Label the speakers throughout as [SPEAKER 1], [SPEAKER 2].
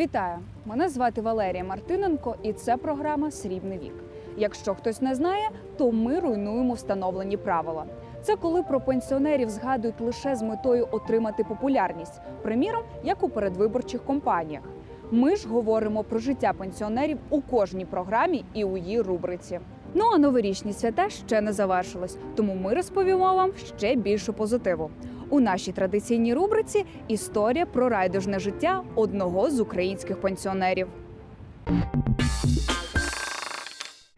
[SPEAKER 1] Вітаю! Мене звати Валерія Мартиненко, і це програма Срібний вік. Якщо хтось не знає, то ми руйнуємо встановлені правила. Це коли про пенсіонерів згадують лише з метою отримати популярність, приміром, як у передвиборчих кампаніях. Ми ж говоримо про життя пенсіонерів у кожній програмі і у її рубриці. Ну а новорічні свята ще не завершились, тому ми розповімо вам ще більше позитиву. У нашій традиційній рубриці історія про райдужне життя одного з українських пенсіонерів.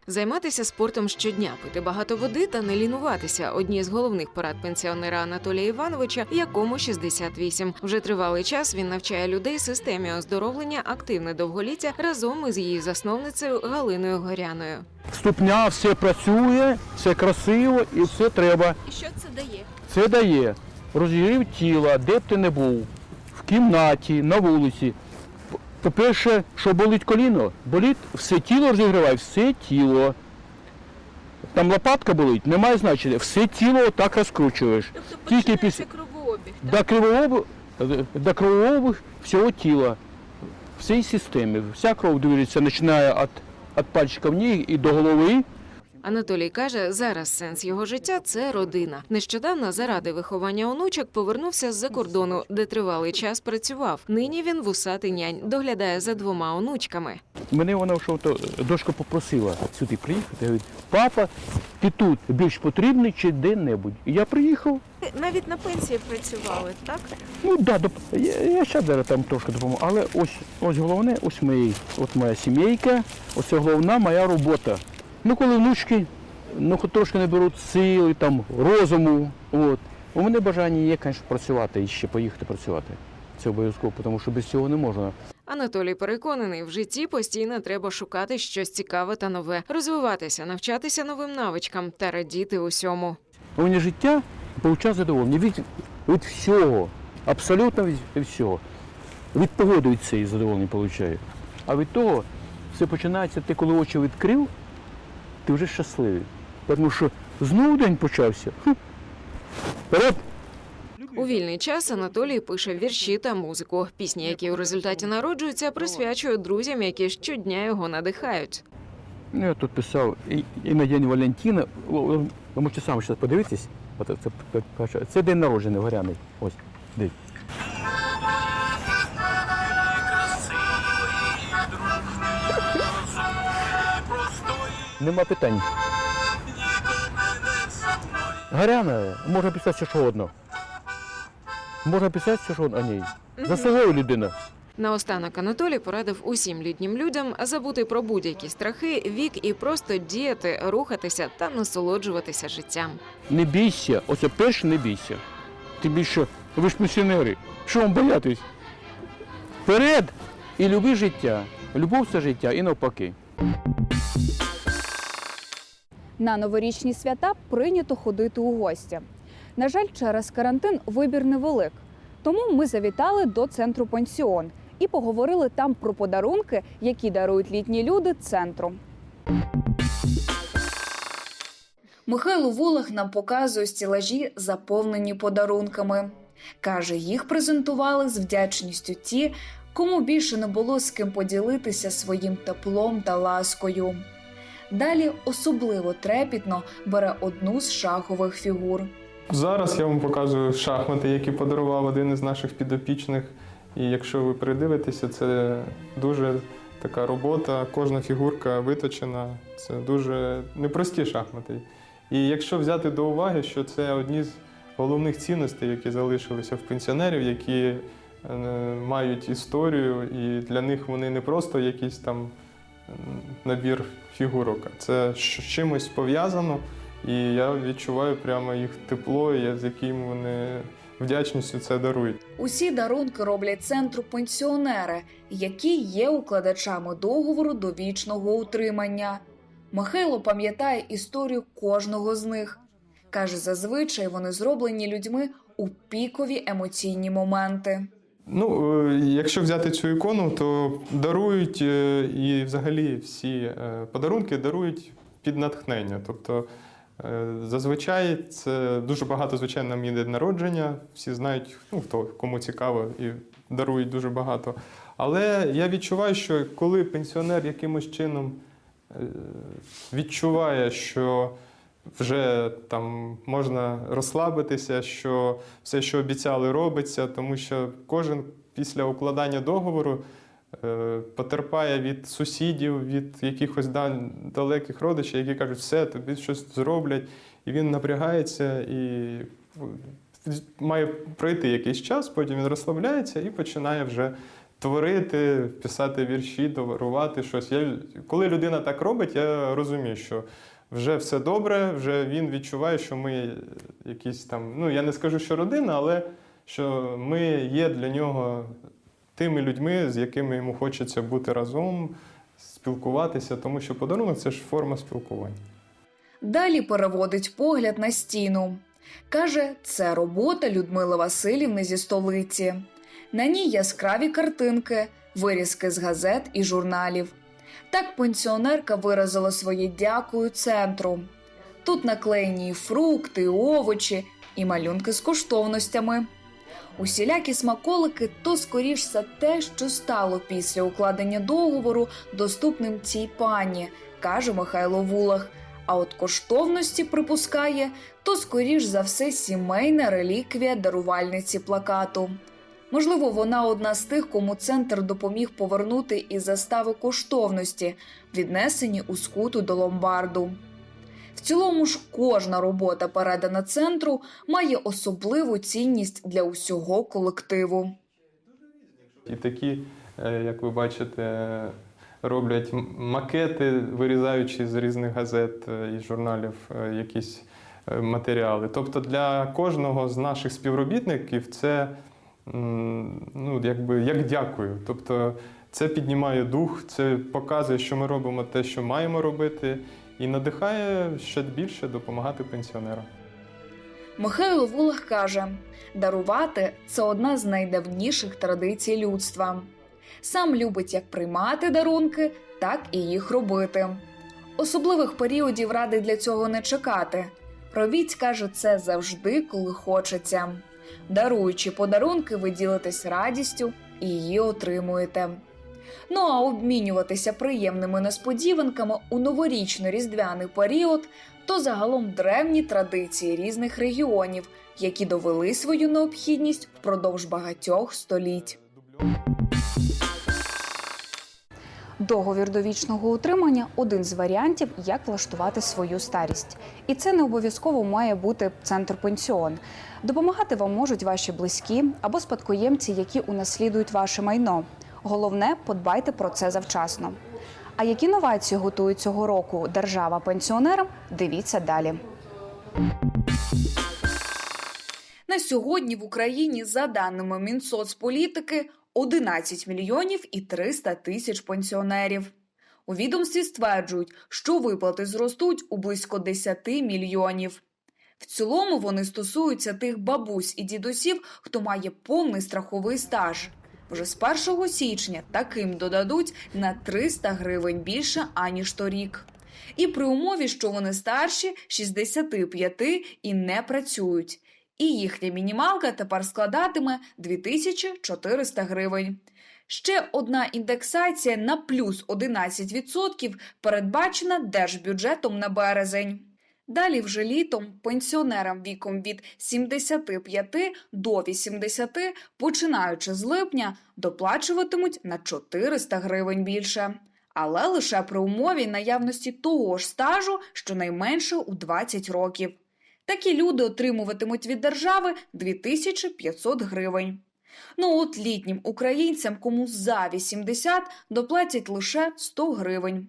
[SPEAKER 2] Займатися спортом щодня, пити багато води та не лінуватися одні з головних порад пенсіонера Анатолія Івановича, якому 68. Вже тривалий час він навчає людей системі оздоровлення активне довголіття разом із її засновницею Галиною Горяною.
[SPEAKER 3] Ступня все працює, все красиво і все треба.
[SPEAKER 2] І що це дає?
[SPEAKER 3] Це дає розігрів тіла, де б ти не був, в кімнаті, на вулиці. По-перше, що болить коліно, болить все тіло розігріває, все тіло. Там лопатка болить, немає значення. Все тіло так розкручуєш.
[SPEAKER 2] Тобто
[SPEAKER 3] Тільки після
[SPEAKER 2] кровообіг.
[SPEAKER 3] до кровообіг, до кровообіг всього тіла, всієї системи. Вся кров движеться, починає від, від пальчиків ніг і до голови.
[SPEAKER 2] Анатолій каже, зараз сенс його життя це родина. Нещодавно заради виховання онучок повернувся з-за кордону, де тривалий час працював. Нині він вусатий нянь доглядає за двома онучками.
[SPEAKER 3] Мене вона що то дошка попросила сюди приїхати. Говорить, папа, ти тут більш потрібний чи де-небудь. І я приїхав.
[SPEAKER 2] Навіть на пенсії працювали, так?
[SPEAKER 3] Ну да, доп... я, я ще зараз там трошки допомогу. Але ось ось головне, ось мої, от моя сімейка, ось головна моя робота. Ну, коли внучки ну, трошки не беруть сили, там, розуму. От. У мене бажання є, звісно, працювати і ще поїхати працювати. Це обов'язково, тому що без цього не можна.
[SPEAKER 2] Анатолій переконаний, в житті постійно треба шукати щось цікаве та нове, розвиватися, навчатися новим навичкам та радіти усьому.
[SPEAKER 3] У мене життя получає задоволення від, від всього, абсолютно від всього. Від погоди від цієї задоволення получаю. А від того все починається, ти коли очі відкрив, ти вже щасливий. Тому що знову день почався. Вперед!
[SPEAKER 2] У вільний час Анатолій пише вірші та музику. Пісні, які у результаті народжуються, присвячує друзям, які щодня його надихають.
[SPEAKER 3] Ну, я тут писав і, і на День Валентина. О, Ви можете зараз подивитись. Це, це, це день народження Горяний. Ось, дивіться. Нема питань. Горяна, можна писати все, що одно. Можна писати все, що одно, а ні. Заслуговує людина.
[SPEAKER 2] Наостанок Анатолій порадив усім літнім людям забути про будь-які страхи, вік і просто діяти, рухатися та насолоджуватися життям.
[SPEAKER 3] Не бійся, оце перше не бійся. Тим більше, ви ж пенсіонери. Що вам боятись? Вперед! І люби життя. Любов це життя і навпаки.
[SPEAKER 1] На новорічні свята прийнято ходити у гості. На жаль, через карантин вибір невелик. Тому ми завітали до центру пансіон і поговорили там про подарунки, які дарують літні люди центру. Михайло Волох нам показує стілажі, заповнені подарунками. Каже, їх презентували з вдячністю ті, кому більше не було з ким поділитися своїм теплом та ласкою. Далі особливо трепітно бере одну з шахових фігур.
[SPEAKER 4] Зараз я вам показую шахмати, які подарував один із наших підопічних. І якщо ви придивитеся, це дуже така робота, кожна фігурка виточена. Це дуже непрості шахмати. І якщо взяти до уваги, що це одні з головних цінностей, які залишилися в пенсіонерів, які е, мають історію, і для них вони не просто якийсь там набір фігурок, це з чимось пов'язано. І я відчуваю прямо їх тепло, з яким вони вдячністю це дарують.
[SPEAKER 1] Усі дарунки роблять центру пенсіонери, які є укладачами договору довічного утримання. Михайло пам'ятає історію кожного з них. Каже, зазвичай вони зроблені людьми у пікові емоційні моменти.
[SPEAKER 4] Ну, е, якщо взяти цю ікону, то дарують е, і взагалі всі е, подарунки дарують під натхнення. Тобто зазвичай це дуже багато, звичайно, нам є народження, всі знають, ну, хто кому цікаво, і дарують дуже багато. Але я відчуваю, що коли пенсіонер якимось чином відчуває, що вже там можна розслабитися, що все, що обіцяли, робиться, тому що кожен після укладання договору е, потерпає від сусідів, від якихось далеких родичів, які кажуть, все, тобі щось зроблять, і він напрягається і має пройти якийсь час, потім він розслабляється і починає вже творити, писати вірші, товарувати щось. Я, коли людина так робить, я розумію, що вже все добре, вже він відчуває, що ми якісь там, ну я не скажу, що родина, але що ми є для нього тими людьми, з якими йому хочеться бути разом, спілкуватися, тому що подарунок це ж форма спілкування.
[SPEAKER 1] Далі переводить погляд на стіну. Каже, це робота Людмили Васильівни зі столиці. На ній яскраві картинки, вирізки з газет і журналів. Так пенсіонерка виразила своє дякую центру. Тут наклеєні фрукти, овочі, і малюнки з коштовностями. Усілякі смаколики то скоріш за те, що стало після укладення договору доступним цій пані, каже Михайло Вулах. А от коштовності припускає, то скоріш за все сімейна реліквія дарувальниці плакату. Можливо, вона одна з тих, кому центр допоміг повернути із застави коштовності, віднесені у скуту до ломбарду. В цілому ж кожна робота, передана центру, має особливу цінність для усього колективу.
[SPEAKER 4] І такі, е, як ви бачите, роблять макети, вирізаючи з різних газет е, і журналів е, якісь матеріали. Тобто для кожного з наших співробітників це ну, якби, як дякую. Тобто це піднімає дух, це показує, що ми робимо те, що маємо робити, і надихає ще більше допомагати пенсіонерам.
[SPEAKER 1] Михайло Вулах каже: дарувати це одна з найдавніших традицій людства. Сам любить як приймати дарунки, так і їх робити. Особливих періодів ради для цього не чекати. Робіть, каже, це завжди, коли хочеться. Даруючи подарунки, ви ділитесь радістю і її отримуєте. Ну а обмінюватися приємними несподіванками у новорічно-різдвяний період то загалом древні традиції різних регіонів, які довели свою необхідність впродовж багатьох століть. Договір довічного утримання один з варіантів, як влаштувати свою старість. І це не обов'язково має бути центр пенсіон. Допомагати вам можуть ваші близькі або спадкоємці, які унаслідують ваше майно. Головне, подбайте про це завчасно. А які новації готують цього року держава пенсіонерам? Дивіться далі. На сьогодні в Україні, за даними Мінсоцполітики, 11 мільйонів і 300 тисяч пенсіонерів. У відомстві стверджують, що виплати зростуть у близько 10 мільйонів. В цілому вони стосуються тих бабусь і дідусів, хто має повний страховий стаж. Вже з 1 січня таким додадуть на 300 гривень більше аніж торік. І при умові, що вони старші 65 і не працюють. І їхня мінімалка тепер складатиме 2400 гривень. Ще одна індексація на плюс 11% передбачена держбюджетом на березень. Далі вже літом пенсіонерам віком від 75 до 80, починаючи з липня, доплачуватимуть на 400 гривень більше. Але лише при умові наявності того ж стажу, щонайменше у 20 років. Такі люди отримуватимуть від держави 2500 гривень. Ну от літнім українцям, кому за 80, доплатять лише 100 гривень.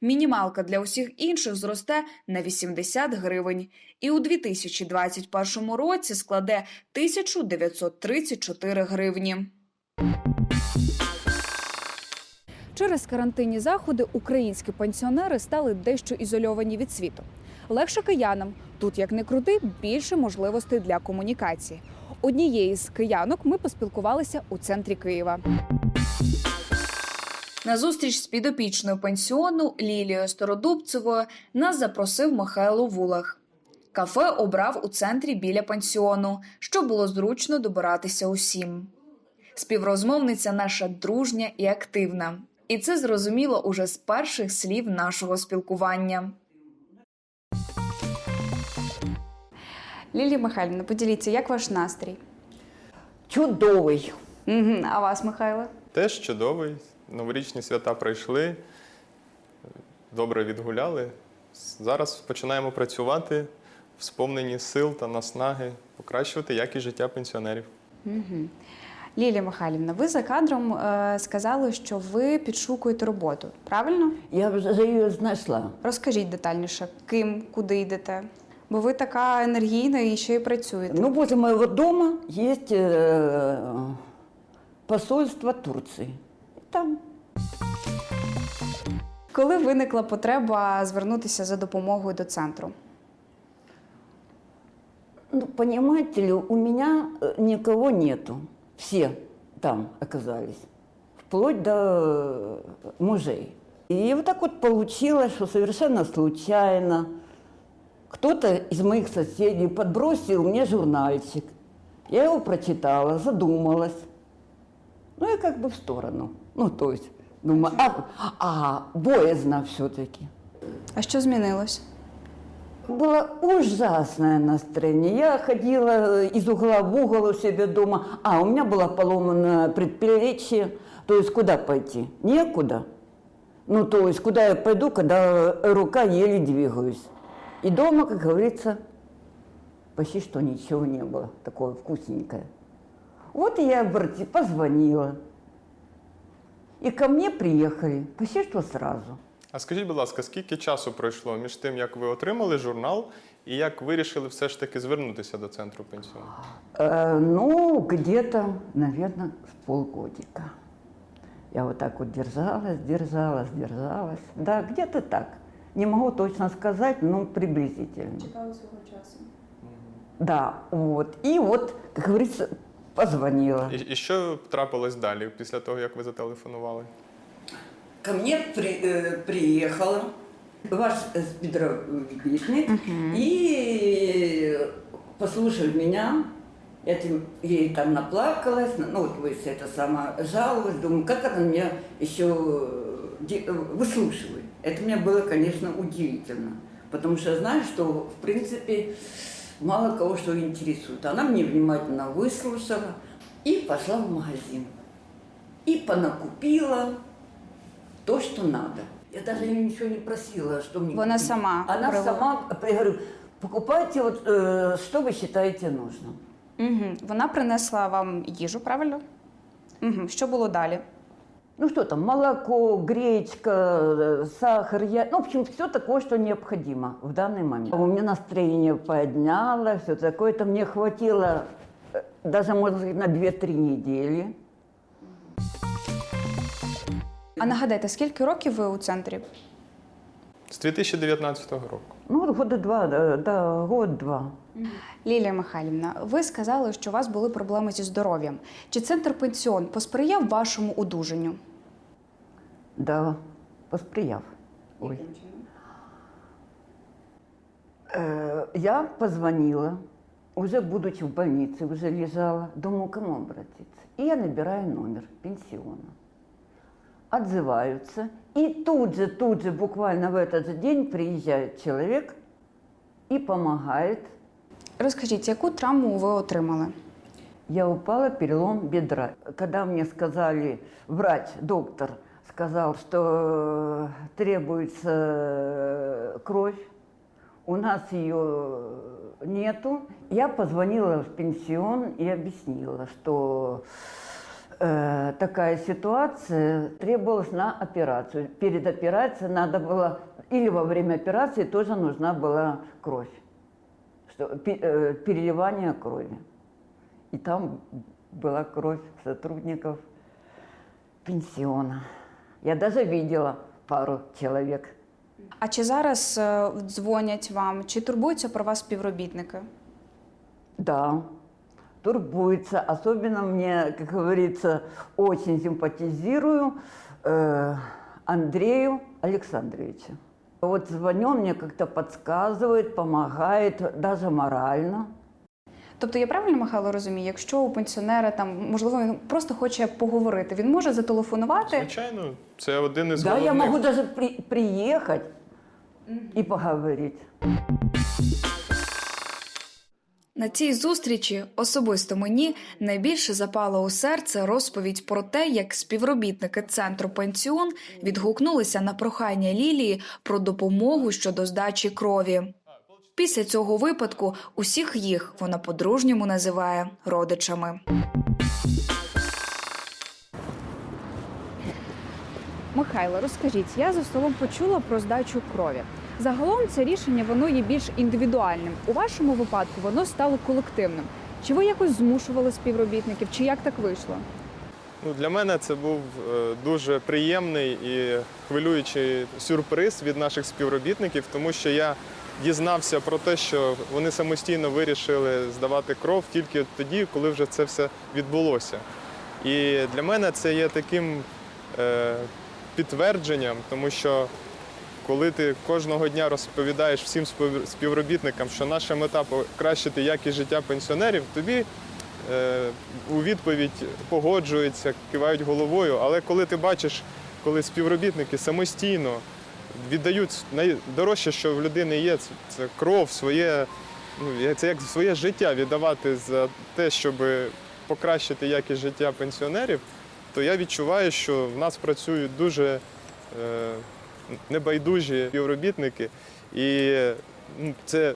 [SPEAKER 1] Мінімалка для усіх інших зросте на 80 гривень і у 2021 році складе 1934 гривні. Через карантинні заходи українські пенсіонери стали дещо ізольовані від світу. Легше киянам тут, як не крути, більше можливостей для комунікації. Однією з киянок ми поспілкувалися у центрі Києва. На зустріч з підопічною пенсіону Лілією Стародубцевою нас запросив Михайло Вулах. Кафе обрав у центрі біля пенсіону, щоб було зручно добиратися усім. Співрозмовниця наша дружня і активна. І це зрозуміло уже з перших слів нашого спілкування. Лілія Михайлівна, поділіться, як ваш настрій?
[SPEAKER 5] Чудовий.
[SPEAKER 1] Угу. А вас, Михайло?
[SPEAKER 4] Теж чудовий. Новорічні свята пройшли, добре відгуляли. Зараз починаємо працювати в сповненні сил та наснаги, покращувати якість життя пенсіонерів.
[SPEAKER 1] Угу. Лілія Михайлівна, ви за кадром е, сказали, що ви підшукуєте роботу. Правильно?
[SPEAKER 5] Я вже її знайшла.
[SPEAKER 1] Розкажіть детальніше, ким, куди йдете. Бо ви така енергійна і ще й працюєте.
[SPEAKER 5] Ну, возле моего дома есть э, посольство Турции. И Там
[SPEAKER 1] Коли виникла потреба звернутися за допомогою до центру?
[SPEAKER 5] Ну, понимаете ли, у меня э, никого нету. Все там оказались. Вплоть до э, мужей. И вот так вот получилось, что совершенно случайно кто-то из моих соседей подбросил мне журнальчик. Я его прочитала, задумалась. Ну и как бы в сторону. Ну, то есть, думаю, а, а боязно все-таки.
[SPEAKER 1] А що змінилось?
[SPEAKER 5] Было ужасное настроение. Я ходила э, из угла в угол у себя дома. А, у меня было поломано предплечье. То есть куда пойти? Некуда. Ну, то есть куда я пойду, когда рука еле двигаюсь. И дома, как говорится, почти что ничего не было такое вкусненькое. Вот и я обрати- позвонила. И ко мне приехали почти что сразу.
[SPEAKER 4] А скажіть, будь ласка, скільки часу пройшло між тим, як ви отримали журнал і як вирішили все ж таки звернутися до центру пенсіону?
[SPEAKER 5] Э, ну, где-то, наверное, с полгодика. Я вот так вот держалась, держалась, держалась. Да, где-то так. Не могу точно сказать, но приблизительно.
[SPEAKER 1] Чекали свого часу.
[SPEAKER 5] Да, вот. И вот, как говорится, позвонила.
[SPEAKER 4] І, і що трапилось далі після того, як ви зателефонували?
[SPEAKER 5] Ко мне при- э, приехала ваш э, спидробитник и послушав меня, я тем- ей там наплакалась, ну вот вы это сама жаловалась, думаю, как она меня еще э, де- э, выслушивает. Это мне было, конечно, удивительно, потому что я знаю, что в принципе мало кого что интересует. Она мне внимательно выслушала и пошла в магазин. И понакупила то, что надо. Я даже ее ничего не просила, что мне
[SPEAKER 1] Вона
[SPEAKER 5] купить.
[SPEAKER 1] сама
[SPEAKER 5] Она
[SPEAKER 1] привела.
[SPEAKER 5] сама, я говорю, покупайте, вот, э, что вы считаете нужным.
[SPEAKER 1] Угу. Вона принесла вам їжу, правильно? Угу. Що було далі?
[SPEAKER 5] Ну что там, молоко, гречка, э, сахар, я... ну, в общем, все такое, что необходимо в данный момент. У меня настроение поднялось, все такое, это мне хватило э, даже, можно сказать, на 2-3 недели.
[SPEAKER 1] А нагадайте, скільки років ви у центрі?
[SPEAKER 4] З 2019 року.
[SPEAKER 5] Ну, года два, да, да год-два.
[SPEAKER 1] Лілія Михайлівна, ви сказали, що у вас були проблеми зі здоров'ям. Чи центр пенсіон посприяв вашому одужанню?
[SPEAKER 5] Да, посприяв. Ой. Э, Я позвонила, уже будучи в больнице, уже лежала, думаю, к кому обратиться. И я набираю номер пенсиона Отзываются. И тут же, тут же, буквально в этот же день приезжает человек и помогает.
[SPEAKER 1] Розкажіть, яку травму ви отримали?
[SPEAKER 5] Я упала, перелом бедра. Когда мне сказали, врач, доктор, сказал, что э, требуется э, кровь, у нас ее нету, я позвонила в пенсион и объяснила, что э, такая ситуация требовалась на операцию. Перед операцией надо было, или во время операции тоже нужна была кровь, что, э, переливание крови. И там была кровь сотрудников пенсиона. Я даже видела пару человек.
[SPEAKER 1] А чи зараз дзвонять вам, чи турбуються про вас співробітники?
[SPEAKER 5] Да, турбуется. Особенно мне, как говорится, очень симпатизирую э, Андрею Александровичу. Вот звоню, он мне как-то подсказывает, помогает, даже морально.
[SPEAKER 1] Тобто я правильно Михайло розумію, якщо у пенсіонера там можливо він просто хоче поговорити, він може зателефонувати.
[SPEAKER 4] Звичайно, це один із
[SPEAKER 5] Да, я
[SPEAKER 4] головних.
[SPEAKER 5] могу даже при- приехать и поговорить.
[SPEAKER 1] На цій зустрічі особисто мені найбільше запала у серце розповідь про те, як співробітники центру пенсіон відгукнулися на прохання Лілії про допомогу щодо здачі крові. Після цього випадку усіх їх вона по-дружньому називає родичами. Михайло, розкажіть, я за столом почула про здачу крові. Загалом це рішення воно є більш індивідуальним. У вашому випадку воно стало колективним. Чи ви якось змушували співробітників, чи як так вийшло?
[SPEAKER 4] Ну, для мене це був е, дуже приємний і хвилюючий сюрприз від наших співробітників, тому що я дізнався про те, що вони самостійно вирішили здавати кров тільки тоді, коли вже це все відбулося. І для мене це є таким е, підтвердженням, тому що коли ти кожного дня розповідаєш всім співробітникам, що наша мета покращити якість життя пенсіонерів, тобі е, у відповідь погоджуються, кивають головою. Але коли ти бачиш, коли співробітники самостійно віддають найдорожче, що в людини є, це, кров, своє, ну, це як своє життя віддавати за те, щоб покращити якість життя пенсіонерів, то я відчуваю, що в нас працюють дуже е, небайдужі співробітники. І ну, це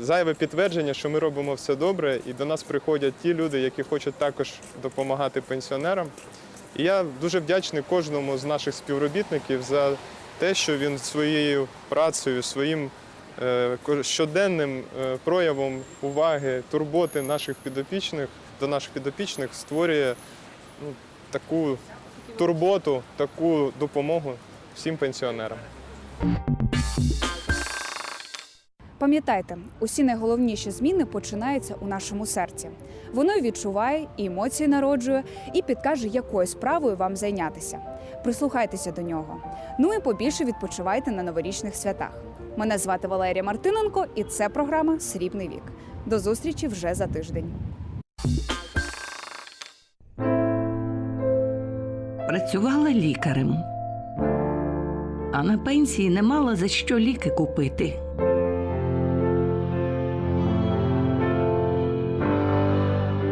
[SPEAKER 4] зайве підтвердження, що ми робимо все добре, і до нас приходять ті люди, які хочуть також допомагати пенсіонерам. І я дуже вдячний кожному з наших співробітників за те, що він своєю працею, своїм е, щоденним е, проявом уваги, турботи наших підопічних до наших підопічних створює ну, таку турботу, таку допомогу всім пенсіонерам.
[SPEAKER 1] Пам'ятайте, усі найголовніші зміни починаються у нашому серці. Воно й відчуває, і емоції народжує, і підкаже, якою справою вам зайнятися. Прислухайтеся до нього. Ну і побільше відпочивайте на новорічних святах. Мене звати Валерія Мартиненко, і це програма Срібний вік. До зустрічі вже за тиждень.
[SPEAKER 6] Працювала лікарем, а на пенсії не мала за що ліки купити.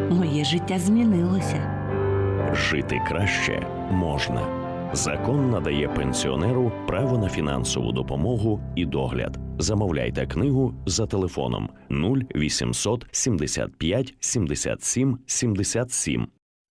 [SPEAKER 6] Моє життя змінилося.
[SPEAKER 7] Жити краще можна. Закон надає пенсіонеру право на фінансову допомогу і догляд. Замовляйте книгу за телефоном 0800 75 77 77